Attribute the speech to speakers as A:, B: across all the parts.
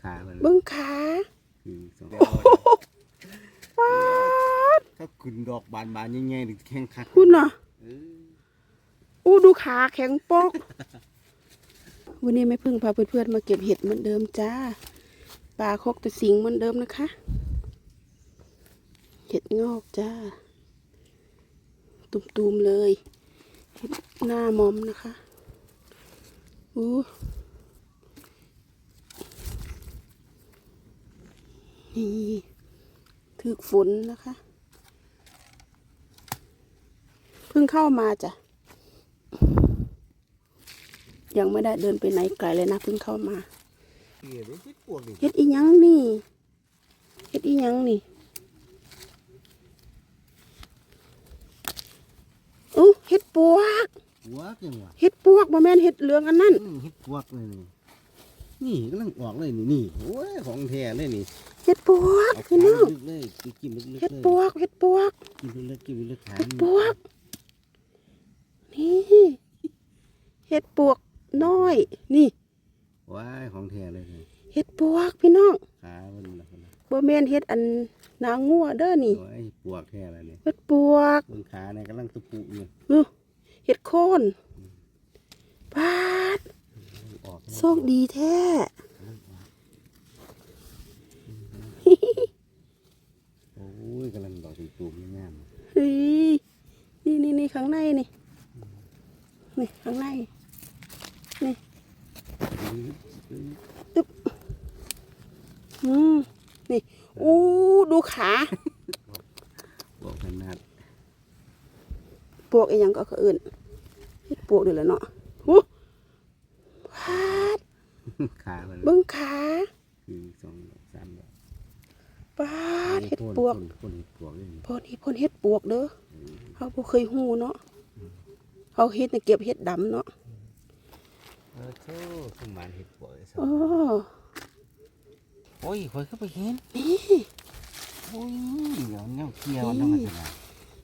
A: ขามัน
B: เบิ่งขา
A: คือสอง
B: ป๊าด
A: ถ้าขึ้นดอกบานบานๆใหญ่ๆนี่แข้งคัก
B: คุณน่ะ
A: เออ
B: อู้ดูขาแข็งปอกวันนี้ไม่พึ่งพาเพื่อนๆมาเก็บเห็ดเหมือนเดิมจ้าปลาคกแต่สิงเหมือนเดิมนะคะ เห็ดงอกจ้า ตุ่มๆเลย เห็ดหน้ามอมนะคะอู้ นี่ถึกฝนนะคะ เพิ่งเข้ามาจ้ะ ยังไม่ได้เดินไปไหนไกลเลยนะเพิ่งเข้ามา
A: เกลียดมันพิษปวกนี่
B: เฮ็ดอีหยังนี่เฮ็ดอีหยังนี่อู้เฮ็ดปวก
A: หัวจังหวะ
B: เฮ็ดปวกบ่แม่นเฮ็ดเหลืองอันนั้น
A: อืมเฮ็ดปวกเลยนี่นี่กำลังออกเลยนี่นี่โอ้ยของแท้เลยนี่
B: เฮ็ดปวก
A: เอา
B: พี่
A: ขา
B: น้อง
A: ลึกๆเลยกินลึกๆ
B: เฮ็ด
A: เลย
B: ปวกเฮ็ดปวก
A: กินลึกๆกินลึกๆขา
B: เฮ็ดปวก นี่เฮ็ดปวกน้อย นี่
A: ว้ายของแท้เลยนี่
B: เฮ็ดปวกพี่น้อง
A: ขามันล่ะคนน่ะ
B: บ่แม่นเฮ็ดอันนางงัวเด้อนี่
A: โอ้ยปวกแท้เลยนี่
B: เฮ็ดปวก
A: บนขาเนี่ยกำลังตะปุอยู่
B: อื้อเฮ็ดโคนปาด
A: ออก
B: โชคดีแท้
A: โอ้ยกำลังดอกตุ่มๆงาม
B: เฮ้ยนี่นี่นี่ข้างในนี่นี่ข้างในนี่ตึ๊บอืมนี่อู้ดูขา
A: บอกขนาด
B: ปวกอีหยังก็เขาเอื่นเฮ็ดปวกเดี๋ยวละเนาะหูพาด
A: ขามัน
B: เบิ้งขา
A: คือสองดอกสามดอก
B: ปาดเฮ็ดปวก
A: คนคนเฮ็ดปวกเลยนี่
B: พอนี่พ่นเฮ็ดปวกเด้อเขาบ่เคยฮู้เนาะเขาเฮ็ดน่ะเก็บเฮ็ดดำเนาะ
A: เออโธ่สมานเฮ็ดปวกเลยส
B: โอ้
A: โอ้ยข่อยเข้าไปเห็น
B: นี่
A: โอ้ยเดี๋ยวแนวเกี่ยวมันต้องมาสิล่ะ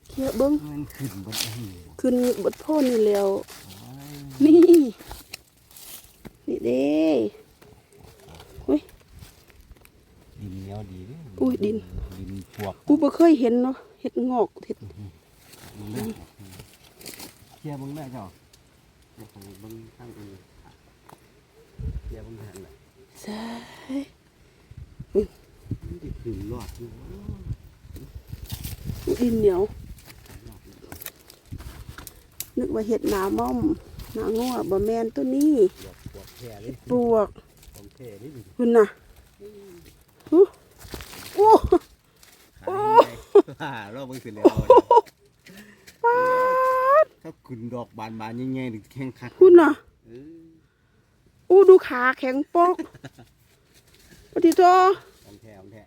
B: เคียเบิ้ง
A: มันขึ้นบนอันนี้บ่
B: ขึ้นบดโพ่นนี่แล้ว
A: โอ้ย
B: นี่นี่เด้อุ้ย
A: ดิ นเหนียวดีเด้
B: อุ้ยดิน
A: ดินปวก
B: กูบ่เคยเห็นเนาะเห็ดงอกเห็ด
A: มึงเด้อเกี่ยวมึงได้เจ้าเดี๋ยวผมเบิ่งข้างอื่นเกี่ยวมึงหันน่ะ
B: ใช่
A: มันสิขึ้นรอดอยู่
B: ดินเหนียว นึกว่าเห็ดหนาม่อมหนางัวบ่แมนตัวนี้
A: ปวกปวกแท้เล
B: เห็
A: ย
B: ดปวก
A: ของแท้นี่ดิ
B: คุณน่ะ หูโอ้
A: ขาใหญ่เราเบิ่งสิแล้ว
B: ป๊า
A: ถ้าขึ้นดอกบานบานๆใหญ่ๆนี่แข้งคัก
B: คุณน่ะ
A: อู้
B: ดูขาแข็งปอกปฏิโต
A: ของแท้ของแท้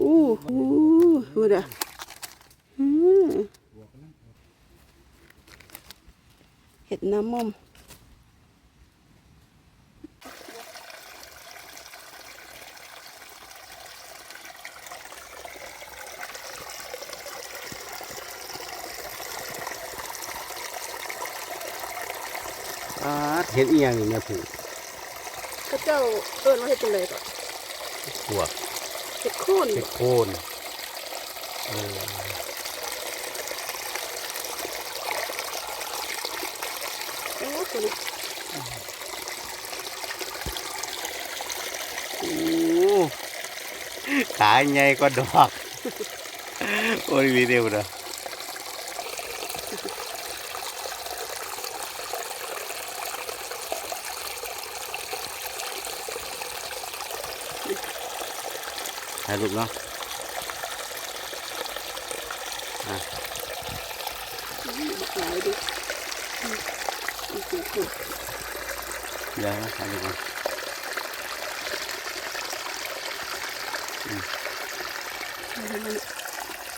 B: อู้อู้ดูเด้อเห็ดน้ำม่อม
A: เห็ดอีหยังนี่แม่ผู้
B: พระเจ้าเอิ้นว่าเห็ดจังไดก่อน
A: ปวก
B: เห็ดโคน
A: เห็ดโคนเออ
B: โอ้ตัวนี้
A: โอ้ขาใหญ่กว่าดอก โอ้ยวิดีโอนะถ่ายรูปเนาะอะ
B: หลายดิอืมอืมอืมอืม
A: เดี๋ยวนะ ถ่ายรูปก่อน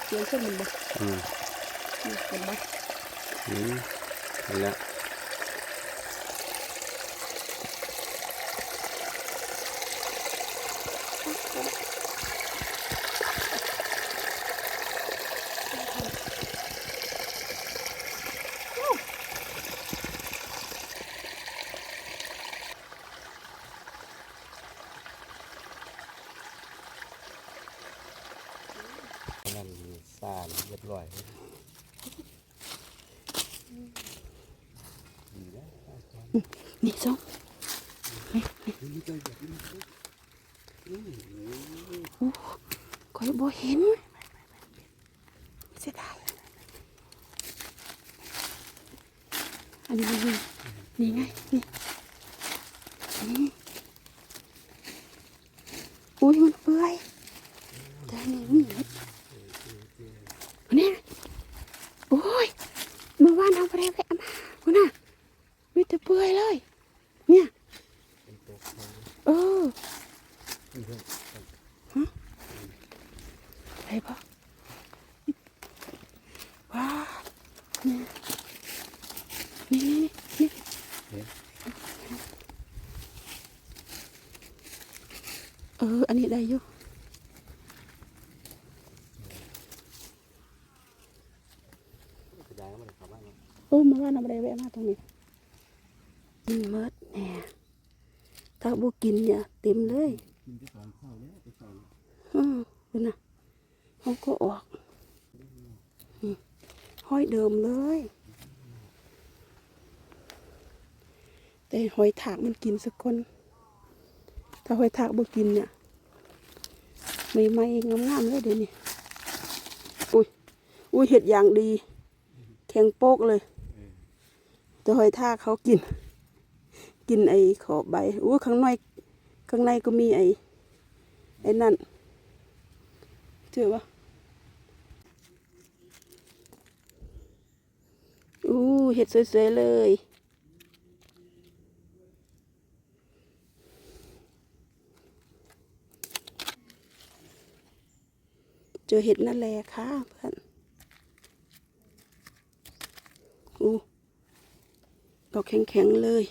B: เสียงขึ้นมั
A: ตาเรียบร้อย
B: นี่ส้ม
A: ก็อยากกิน
B: คอยบ่เห็นเสียดายอันนี้นี่นี่ไงนี่นี่อุ้ยมันเปื่อยแต่นี่มีเห็ดอัน นี้โอ้ยเมื่อวานเอาไปได้แวะมาคุณน่ะมีแต่เปื่อยเลย เนี่ย
A: เอ
B: อ
A: เพื่อะ
B: ไรปะว้านี่นี่นี่นี่เออ อันนี้ได้อยู่
A: กระจายมันเข้าบ้าน
B: โอ้มาว่าน้ำอะไรแวะมาตรงนี้กินเมิดแหน่ถ้าบุกินเนี่ยเต็มเลย
A: กินไปสองข้าวแล้วไปสอง
B: อืมดูนะเขาก็ออกอืมห้อยเดิมเลย แต่หอยถากมันกินสักคน ถ้าหอยถากบ่กินเนี่ยไม่ไม่งามๆเลยเดี๋ยวนี้อุ้ยอุ้ยเห็ดอย่างดี แข็งโป๊กเลยแต่หอยทากเขากิน กินไอ้ขอบใบอู้ข้างในข้างในก็มีไอ้ไอ้นั่นเจอปะอู้เห็ดสวยๆเลยเจอเห็ดนั่นแหละค่ะเพื่อนอู้ ดอกแข็งๆเลย